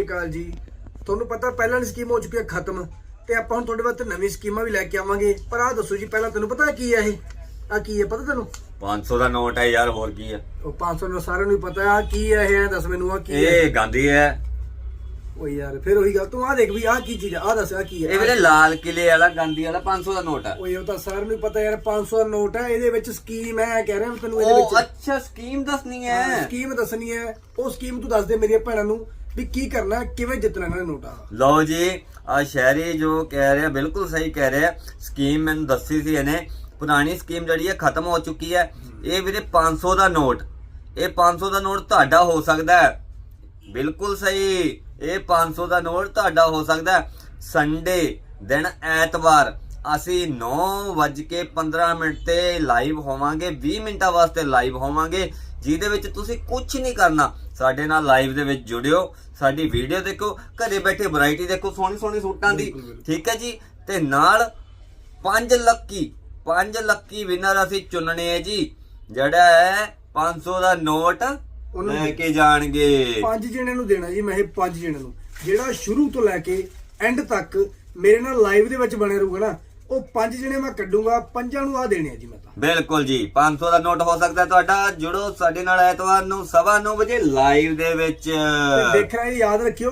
ਅਕਾਲ ਜੀ। ਤੁਹਾਨੂੰ ਪਤਾ ਪਹਿਲਾਂ ਦੀ ਸਕੀਮ ਹੋ ਚੁੱਕੀ ਹੈ ਖਤਮ ਤੇ ਆਪਾਂ ਹੁਣ ਤੁਹਾਡੇ ਵਾਸਤੇ ਨਵੀਂ ਸਕੀਮਾਂ ਵੀ ਲੈ ਕੇ ਆਵਾਂਗੇ। ਪਰ ਆਹ ਦੱਸੋ ਜੀ ਪਹਿਲਾਂ ਤੈਨੂੰ ਪਤਾ ਕੀ ਹੈ ਇਹ? ਆ ਕੀ ਹੈ ਪਤਾ ਤੈਨੂੰ? 500 ਦਾ ਨੋਟ ਹੈ ਯਾਰ ਹੋਰ ਕੀ ਹੈ? ਉਹ 500 ਨੂੰ ਸਾਰਿਆਂ ਨੂੰ ਹੀ ਪਤਾ ਆ ਕੀ ਹੈ ਇਹ? ਦੱਸ ਮੈਨੂੰ ਆ ਕੀ ਹੈ? ਇਹ ਗਾਂਧੀ ਹੈ। ਓ ਯਾਰ ਫਿਰ ਉਹੀ ਗੱਲ ਤੂੰ ਆ ਦੇਖ ਵੀ ਆ ਕੀ ਚੀਜ਼ ਆ ਆਹ ਦੱਸ ਆ ਕੀ ਹੈ? ਇਹ ਵੀਰੇ ਲਾਲ ਕਿਲੇ ਵਾਲਾ ਗਾਂਧੀ ਵਾਲਾ 500 ਦਾ ਨੋਟ ਹੈ। ਓਏ ਉਹ ਤਾਂ ਸਾਰਿਆਂ ਨੂੰ ਹੀ ਪਤਾ ਯਾਰ 500 ਦਾ ਨੋਟ ਹੈ ਇਹਦੇ ਵਿੱਚ ਸਕੀਮ ਹੈ ਕਹਿ ਰਿਹਾ ਮੈਂ ਤੈਨੂੰ ਇਹਦੇ ਉਹ ਵਿੱਚ। ਅੱਛਾ ਸਕੀਮ ਦੱਸਣੀ ਹਾਂ, ਹੈ ਸਕੀਮ ਦੱਸਣੀ ਹੈ। ਉਹ ਸਕੀਮ ਤੂੰ ਦੱਸ ਦੇ ਮੇਰੀਆਂ ਭੈਣਾਂ ਨੂੰ। ਵੀ ਕੀ ਕਰਨਾ, ਕਿਵੇਂ ਜਿੱਤਣਾ ਇਹਨਾਂ ਨੇ ਨੋਟਾਂ ਲਓ ਜੀ ਆ ਸ਼ਹਿਰੀ ਜੋ ਕਹਿ ਰਿਹਾ, ਬਿਲਕੁਲ ਸਹੀ ਕਹਿ ਰਿਹਾ। ਸਕੀਮ ਮੈਨੂੰ ਦੱਸੀ ਸੀ ਇਹਨੇ। ਪੁਰਾਣੀ ਸਕੀਮ ਜਿਹੜੀ ਹੈ, ਖਤਮ ਹੋ ਚੁੱਕੀ ਹੈ। ਇਹ ਵੀਰੇ 500 ਦਾ ਨੋਟ। ਇਹ 500 ਦਾ ਨੋਟ ਤੁਹਾਡਾ ਹੋ ਸਕਦਾ ਹੈ। ਬਿਲਕੁਲ ਸਹੀ। ਇਹ 500 ਦਾ ਨੋਟ ਤੁਹਾਡਾ ਹੋ ਸਕਦਾ ਸੰਡੇ, ਦਿਨ ਐਤਵਾਰ, ਅਸੀਂ 9:15 ਮਿੰਟ ਤੇ ਲਾਈਵ ਹੋਵਾਂਗੇ 20 ਮਿੰਟਾਂ ਵਾਸਤੇ ਲਾਈਵ ਹੋਵਾਂਗੇ। ਜਿਹਦੇ ਵਿੱਚ ਤੁਸੀਂ ਕੁਝ ਨਹੀਂ ਕਰਨਾ ਸਾਡੇ ਨਾਲ ਲਾਈਵ ਦੇ ਵਿੱਚ ਜੁੜਿਓ ਸਾਡੀ ਵੀਡੀਓ ਦੇਖੋ ਘਰੇ ਬੈਠੇ ਵੈਰਾਈਟੀ ਦੇਖੋ ਸੋਹਣੀ ਸੋਹਣੀ ਸੂਟਾਂ ਦੀ। ਠੀਕ ਹੈ ਜੀ? ਤੇ ਨਾਲ 5 ਲੱਕੀ 5 ਲੱਕੀ ਵਿਨਰ ਅਸੀਂ ਚੁਣਨੇ ਹੈ ਜੀ ਜਿਹੜਾ ਹੈ 500 ਦਾ ਨੋਟ ਲੈ ਕੇ ਜਾਣਗੇ। ਪੰਜ ਜਣਿਆਂ ਨੂੰ ਦੇਣਾ ਜੀ ਮੈਂ ਇਹ ਪੰਜ ਜਣਿਆਂ ਨੂੰ। ਜਿਹੜਾ ਸ਼ੁਰੂ ਤੋਂ ਲੈ ਕੇ ਐਂਡ ਤੱਕ ਮੇਰੇ ਨਾਲ ਲਾਈਵ ਦੇ ਵਿੱਚ ਬਣੇ ਰਹੂਗਾ ਨਾ ਉਹ ਪੰਜ ਜਣੇ ਮੈਂ ਕੱਢੂੰਗਾ ਪੰਜਾਂ ਨੂੰ ਆ ਦੇਣੇ ਆ ਜੀ ਮੈਂ ਤਾਂ। ਬਿਲਕੁਲ ਜੀ 500 ਦਾ ਨੋਟ ਹੋ ਸਕਦਾ ਤੁਹਾਡਾ। ਜੁੜੋ ਸਾਡੇ ਨਾਲ ਐਤਵਾਰ ਨੂੰ ਸਵਾ ਨੌ ਵਜੇ ਲਾਈਵ ਦੇ ਵਿੱਚ। ਤੇ ਦੇਖਣਾ ਇਹ ਯਾਦ ਰੱਖਿਓ।